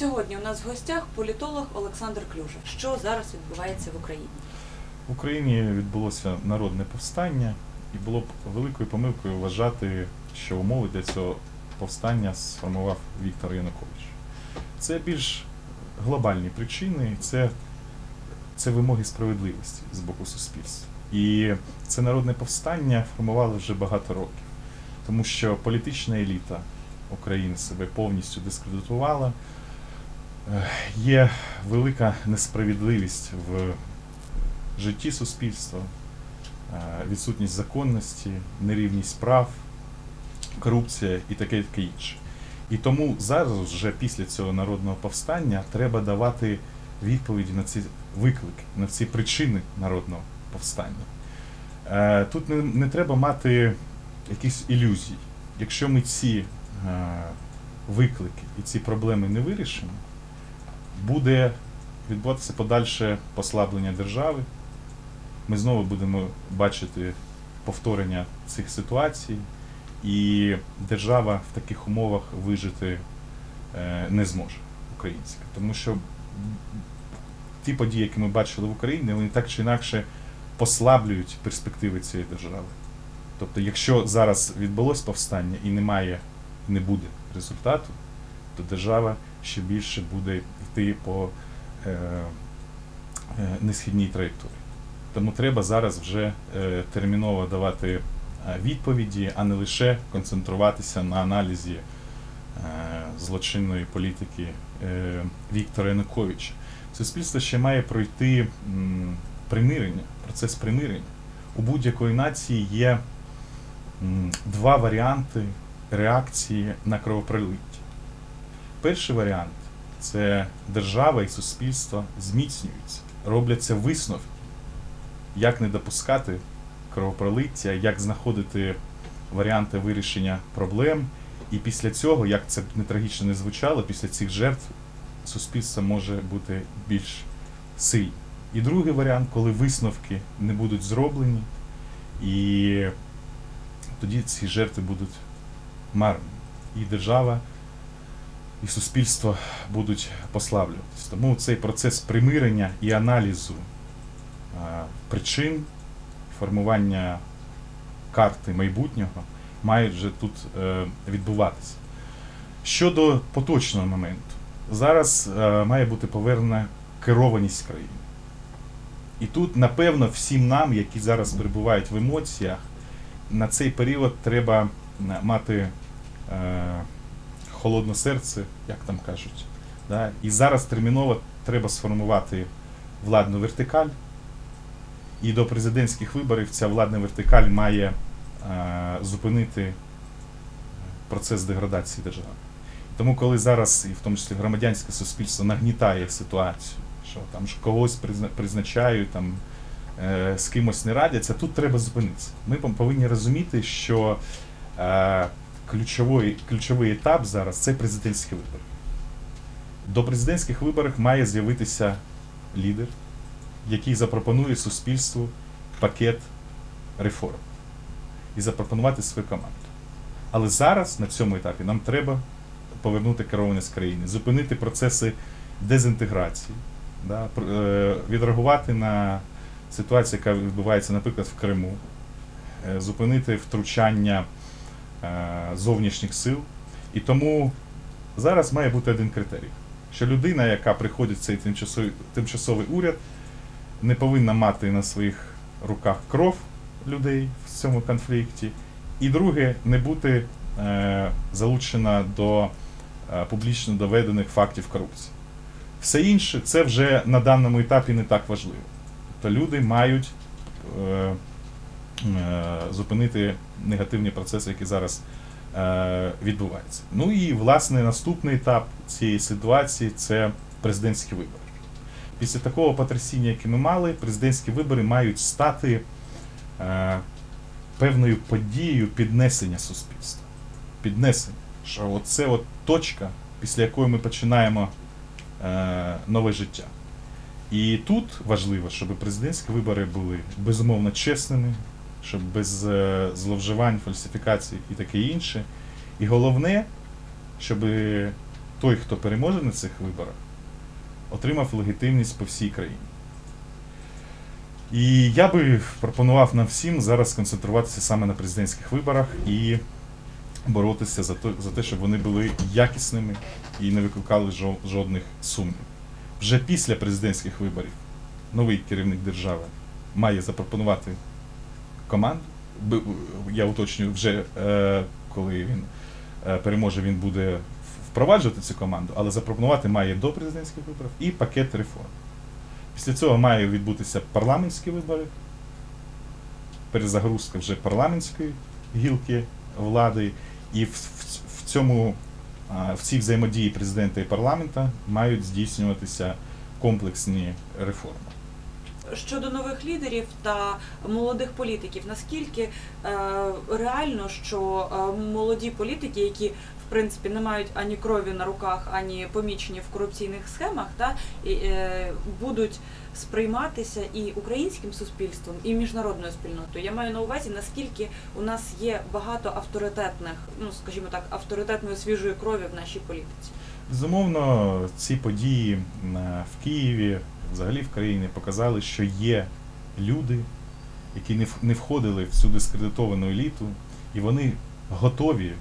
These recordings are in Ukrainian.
Сьогодні у нас в гостях політолог Олександр Клюжа. Що зараз відбувається в Україні? В Україні відбулося народне повстання, і було б великою помилкою вважати, що умови для цього повстання сформував Віктор Янукович. Це більш глобальні причини, це, це вимоги справедливості з боку суспільства. І це народне повстання формували вже багато років, тому що політична еліта України себе повністю дискредитувала. Е, Є велика несправедливість в житті суспільства, е, відсутність законності, нерівність прав, корупція і таке таке інше. І тому зараз, вже після цього народного повстання, треба давати відповіді на ці виклики, на ці причини народного повстання. Е, Тут не, не треба мати якісь ілюзій. Якщо ми ці виклики і ці проблеми не вирішимо, буде відбуватися подальше послаблення держави. Ми знову будемо бачити повторення цих ситуацій, і держава в таких умовах вижити е, не зможе українська. Тому що ті події, які ми бачили в Україні, вони так чи інакше послаблюють перспективи цієї держави. Тобто, якщо зараз відбулось повстання і немає, не буде результату, то держава ще більше буде йти по е, е, несхідній траєкторії. Тому треба зараз вже е, терміново давати відповіді, а не лише концентруватися на аналізі злочинної політики Віктора Януковича. Суспільство ще має пройти примирення, процес примирення. У будь-якої нації є два варіанти реакції на кровопролиття. Перший варіант це держава і суспільство зміцнюються, робляться висновки, як не допускати кровопролиття, як знаходити варіанти вирішення проблем. І після цього, як це не трагічно не звучало, після цих жертв суспільство може бути більш сильним. І другий варіант, коли висновки не будуть зроблені, і тоді ці жертви будуть марними. І держава, і суспільство будуть послаблюватись. Тому цей процес примирення і аналізу а, причин формування карти майбутнього мають вже тут е, відбуватися. Щодо поточного моменту, зараз е, має бути повернена керованість країни. І тут, напевно, всім нам, які зараз перебувають в емоціях, на цей період треба мати е, холодне серце, як там кажуть. Да? І зараз терміново треба сформувати владну вертикаль. І до президентських виборів ця владна вертикаль має е, зупинити процес деградації держави. Тому, коли зараз, і в тому числі громадянське суспільство нагнітає ситуацію, що там ж когось призначають, там, е, з кимось не радяться, тут треба зупинитися. Ми повинні розуміти, що е, ключовий, ключовий етап зараз це президентські вибори. До президентських виборів має з'явитися лідер, який запропонує суспільству пакет реформ і запропонувати свою команду. Але зараз на цьому етапі нам треба повернути керованість країни, зупинити процеси дезінтеграції, да, е, відреагувати на ситуацію, яка відбувається, наприклад, в Криму, е, зупинити втручання зовнішніх сил. І тому зараз має бути один критерій, що людина, яка приходить в цей тимчасовий, тимчасовий уряд, не повинна мати на своїх руках кров людей в цьому конфлікті. І друге, не бути е, залучена до е, публічно доведених фактів корупції. Все інше це вже на даному етапі не так важливо. Тобто люди мають е, е, зупинити негативні процеси, які зараз е, відбуваються. Ну і власне наступний етап цієї ситуації це президентські вибори. Після такого потрясіння, яке ми мали, президентські вибори мають стати е, певною подією піднесення суспільства. Піднесення. Що оце от точка, після якої ми починаємо е, нове життя. І тут важливо, щоб президентські вибори були безумовно чесними, щоб без е, зловживань, фальсифікацій і таке інше. І головне, щоб той, хто переможе на цих виборах, отримав легітимність по всій країні. І я би пропонував нам всім зараз сконцентруватися саме на президентських виборах і боротися за те, за те, щоб вони були якісними і не викликали жодних сумнів. Вже після президентських виборів новий керівник держави має запропонувати команду. Б- Я уточнюю, вже е, коли він е, переможе, він буде впроваджувати цю команду, але запропонувати має до президентських виборів і пакет реформ. Після цього має відбутися парламентські вибори, перезагрузка вже парламентської гілки влади, і в, в, в цьому в цій взаємодії президента і парламента мають здійснюватися комплексні реформи. Щодо нових лідерів та молодих політиків, наскільки е, реально, що е, молоді політики, які в принципі не мають ані крові на руках, ані помічені в корупційних схемах, та е, будуть сприйматися і українським суспільством, і міжнародною спільнотою. Я маю на увазі, наскільки у нас є багато авторитетних, ну скажімо так, авторитетної свіжої крові в нашій політиці. Безумовно, ці події в Києві, взагалі в країні, показали, що є люди, які не входили в цю дискредитовану еліту, і вони готові е,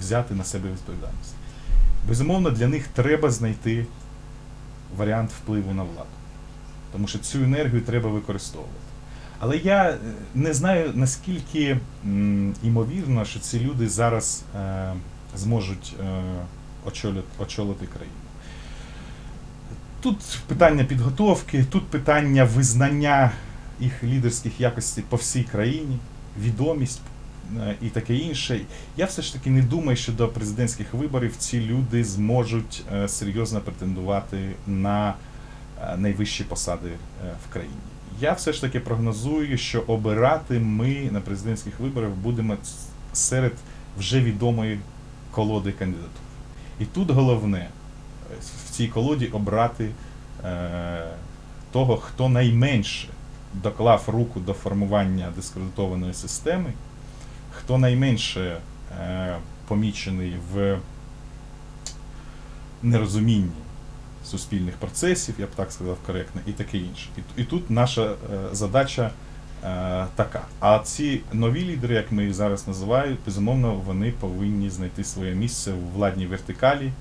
взяти на себе відповідальність. Безумовно, для них треба знайти варіант впливу на владу, тому що цю енергію треба використовувати. Але я е, не знаю, наскільки імовірно, що ці люди зараз е, зможуть очолити країну. Тут питання підготовки, тут питання визнання їх лідерських якостей по всій країні, відомість е, і таке інше. Я все ж таки не думаю, що до президентських виборів ці люди зможуть е, серйозно претендувати на е, найвищі посади в країні. Я все ж таки прогнозую, що обирати ми на президентських виборах будемо серед вже відомої колоди кандидатур. І тут головне цій колоді обрати е, того, хто найменше доклав руку до формування дискредитованої системи, хто найменше е, помічений в нерозумінні суспільних процесів, я б так сказав коректно, і таке інше. І, і тут наша е, задача е, така. А ці нові лідери, як ми їх зараз називаємо, безумовно, вони повинні знайти своє місце в владній вертикалі.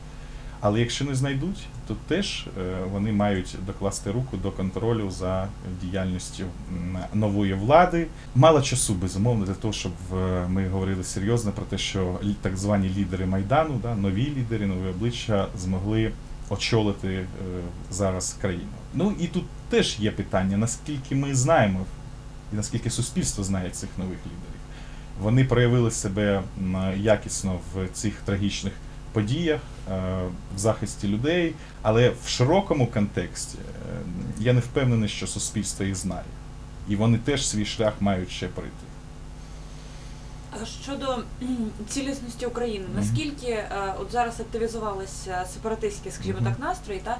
Але якщо не знайдуть, то теж е, вони мають докласти руку до контролю за діяльністю нової влади. Мало часу, безумовно, для того, щоб е, ми говорили серйозно про те, що так звані лідери Майдану, да, нові лідери, нові обличчя змогли очолити е, зараз країну. Ну і тут теж є питання, наскільки ми знаємо і наскільки суспільство знає цих нових лідерів. Вони проявили себе якісно в цих трагічних подіях, е, в захисті людей, але в широкому контексті е, я не впевнений, що суспільство їх знає. І вони теж свій шлях мають ще пройти. А Щодо цілісності України, наскільки е, от зараз активізувалися сепаратистські, скажімо так, настрої, та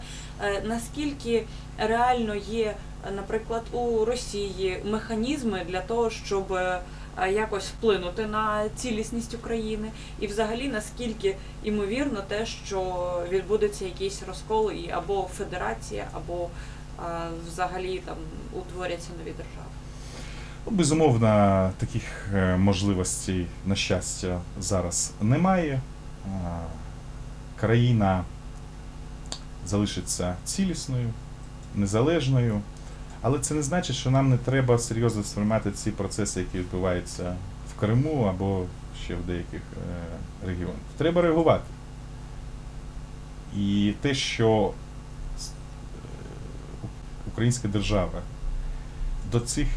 наскільки реально є, наприклад, у Росії механізми для того, щоб якось вплинути на цілісність України, і взагалі наскільки ймовірно те, що відбудеться якийсь розкол і або федерація, або е, взагалі там утворяться нові держави. Ну, Безумовно, таких е, можливостей, на щастя, зараз немає. Е, Країна залишиться цілісною, незалежною, але це не значить, що нам не треба серйозно сприймати ці процеси, які відбуваються в Криму або ще в деяких е, регіонах. Треба реагувати. І те, що е, українська держава до цих,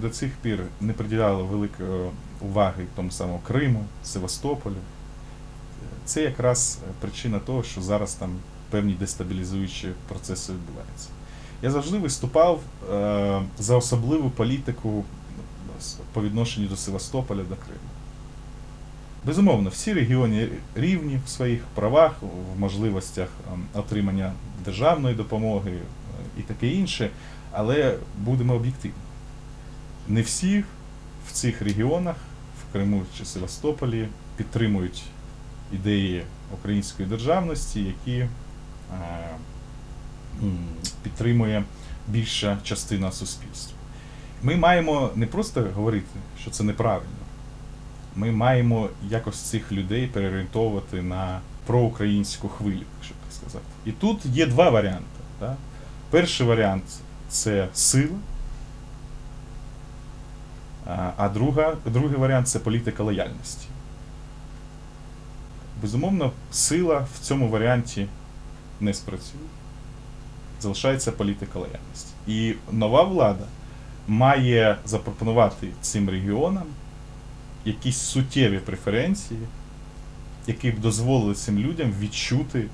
до цих пір не приділяла великої уваги тому самому Криму, Севастополю. Це якраз причина того, що зараз там певні дестабілізуючі процеси відбуваються. Я завжди виступав е, за особливу політику по відношенню до Севастополя до Криму. Безумовно, всі регіони рівні в своїх правах, в можливостях ем, отримання державної допомоги е, і таке інше, але будемо об'єктивні. Не всі в цих регіонах, в Криму чи Севастополі, підтримують ідеї української державності, які е, підтримує більша частина суспільства. Ми маємо не просто говорити, що це неправильно. Ми маємо якось цих людей переорієнтовувати на проукраїнську хвилю, якщо так сказати. І тут є два варіанти. Да? Перший варіант це сила, а друга, другий варіант це політика лояльності. Безумовно, сила в цьому варіанті не спрацює. Залишається політика лояльності. І нова влада має запропонувати цим регіонам якісь суттєві преференції, які б дозволили цим людям відчути,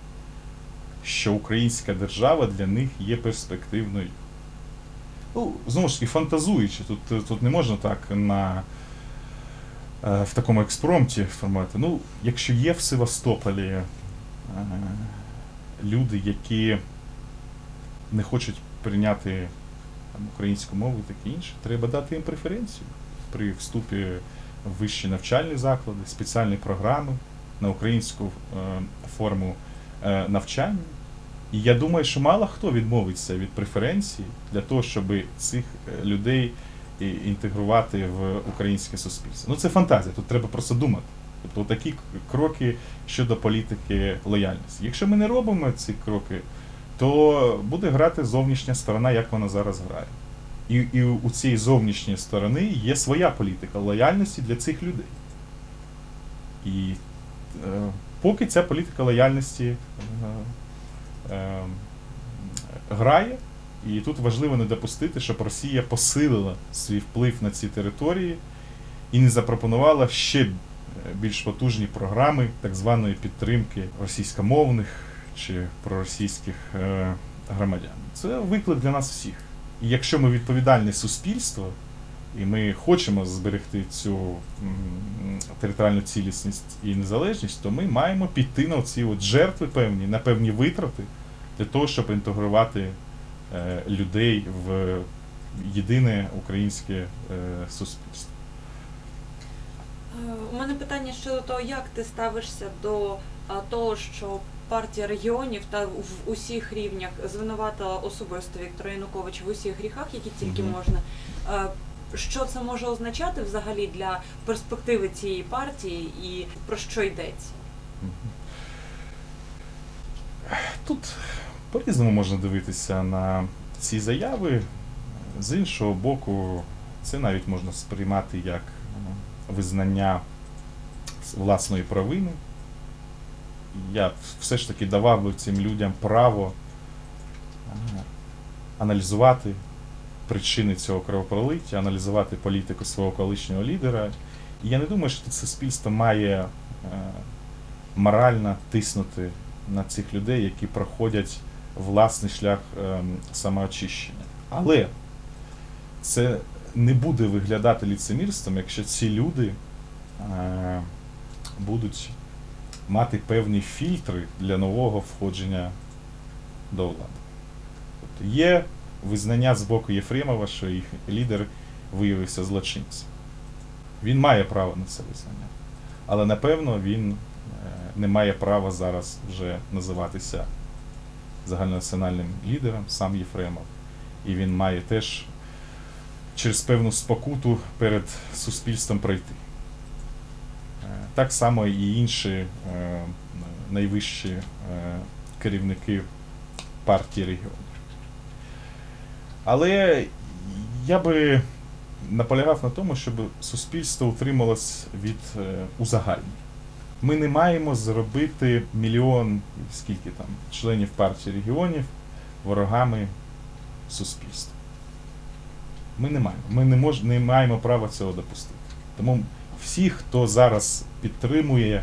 що українська держава для них є перспективною. Ну, знову ж таки, фантазуючи, тут, тут не можна так на, е, в такому експромті формувати. Ну, якщо є в Севастополі е, люди, які не хочуть прийняти там, українську мову і таке інше, треба дати їм преференцію при вступі в вищі навчальні заклади, спеціальні програми на українську е, форму е, навчання. І я думаю, що мало хто відмовиться від преференцій для того, щоб цих е, людей інтегрувати в українське суспільство. Ну це фантазія, тут треба просто думати. Тобто такі кроки щодо політики лояльності. Якщо ми не робимо ці кроки, то буде грати зовнішня сторона, як вона зараз грає. І, і у цієї зовнішньої сторони є своя політика лояльності для цих людей. І е, поки ця політика лояльності е, е, грає, і тут важливо не допустити, щоб Росія посилила свій вплив на ці території і не запропонувала ще більш потужні програми так званої підтримки російськомовних чи проросійських е, громадян. Це виклик для нас всіх. І якщо ми відповідальне суспільство, і ми хочемо зберегти цю територіальну цілісність і незалежність, то ми маємо піти на ці жертви певні, на певні витрати для того, щоб інтегрувати е, людей в єдине українське е, суспільство. У мене питання щодо того, як ти ставишся до того, що партія регіонів та в усіх рівнях звинуватила особисто Віктора Януковича в усіх гріхах, які тільки можна. Е, Що це може означати взагалі для перспективи цієї партії і про що йдеться? Тут по-різному можна дивитися на ці заяви. З іншого боку, це навіть можна сприймати як е, визнання власної провини. Я все ж таки давав би цим людям право е, аналізувати причини цього кровопролиття, аналізувати політику свого колишнього лідера. І я не думаю, що тут суспільство має е, морально тиснути на цих людей, які проходять власний шлях ем, самоочищення. Але це не буде виглядати ліцемірством, якщо ці люди е, будуть мати певні фільтри для нового входження до влади. Тобто є визнання з боку Єфремова, що їх лідер виявився злочинцем. Він має право на це визнання. Але напевно він е, не має права зараз вже називатися загальнонаціональним лідером, сам Єфремов. І він має теж через певну спокуту перед суспільством пройти. Так само і інші е, найвищі е, керівники партії регіонів. Але я би наполягав на тому, щоб суспільство утрималось від е, узагальнень. Ми не маємо зробити мільйон, скільки там, членів партії регіонів ворогами суспільства. Ми не маємо. Ми не, мож, не маємо права цього допустити. Тому всі, хто зараз підтримує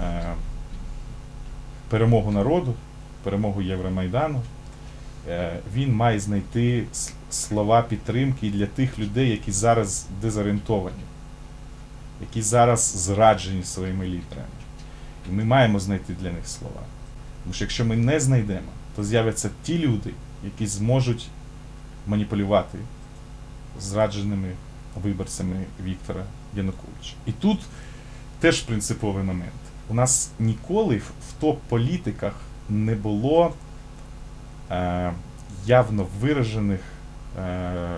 е, перемогу народу, перемогу Євромайдану, е, він має знайти слова підтримки для тих людей, які зараз дезорієнтовані, які зараз зраджені своїми лідерами. І ми маємо знайти для них слова. Тому що якщо ми не знайдемо, то з'являться ті люди, які зможуть маніпулювати зрадженими виборцями Віктора Януковича. І тут теж принциповий момент. у нас ніколи в, топ-політиках не було е, явно виражених е,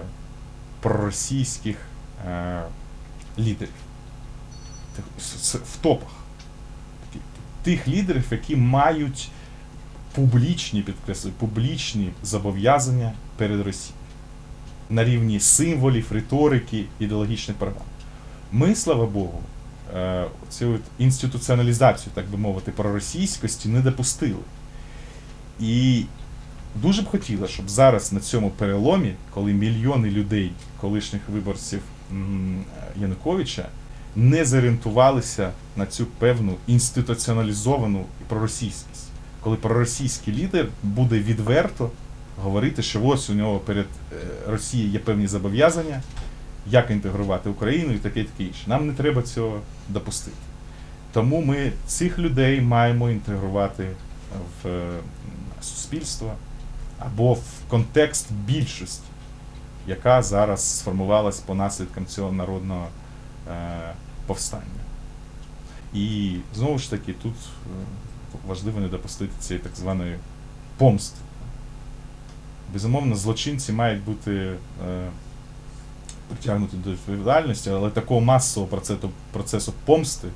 проросійських е, лідерів. В топах. Тих лідерів, які мають публічні, підкреслюю, публічні зобов'язання перед Росією на рівні символів, риторики, ідеологічних програм. Ми, слава Богу, е, цю інституціоналізацію, так би мовити, проросійськості не допустили. І дуже б хотіла, щоб зараз на цьому переломі, коли мільйони людей, колишніх виборців Януковича, не зорієнтувалися на цю певну інституціоналізовану проросійськість, коли проросійський лідер буде відверто говорити, що ось у нього перед е, Росією є певні зобов'язання, як інтегрувати Україну і таке таке інше. Нам не треба цього допустити. Тому ми цих людей маємо інтегрувати в е, суспільство або в контекст більшості, яка зараз сформувалась по наслідкам цього народного е, повстання. І знову ж таки, тут е, важливо не допустити цієї так званої помсти. Безумовно, злочинці мають бути притягнуті до відповідальності, але такого масового процесу, процесу помсти,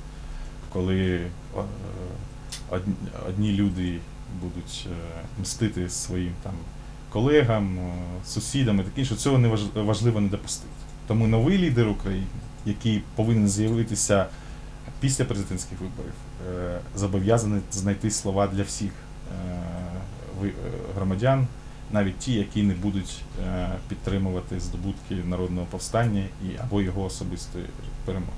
коли е, одні, люди будуть е, мстити своїм там колегам, е, сусідам і таке інше, цього не важ- важливо не допустити. Тому новий лідер України, який повинен з'явитися після президентських виборів, зобов'язаний знайти слова для всіх громадян, навіть ті, які не будуть е, підтримувати здобутки народного повстання і або його особистої перемоги.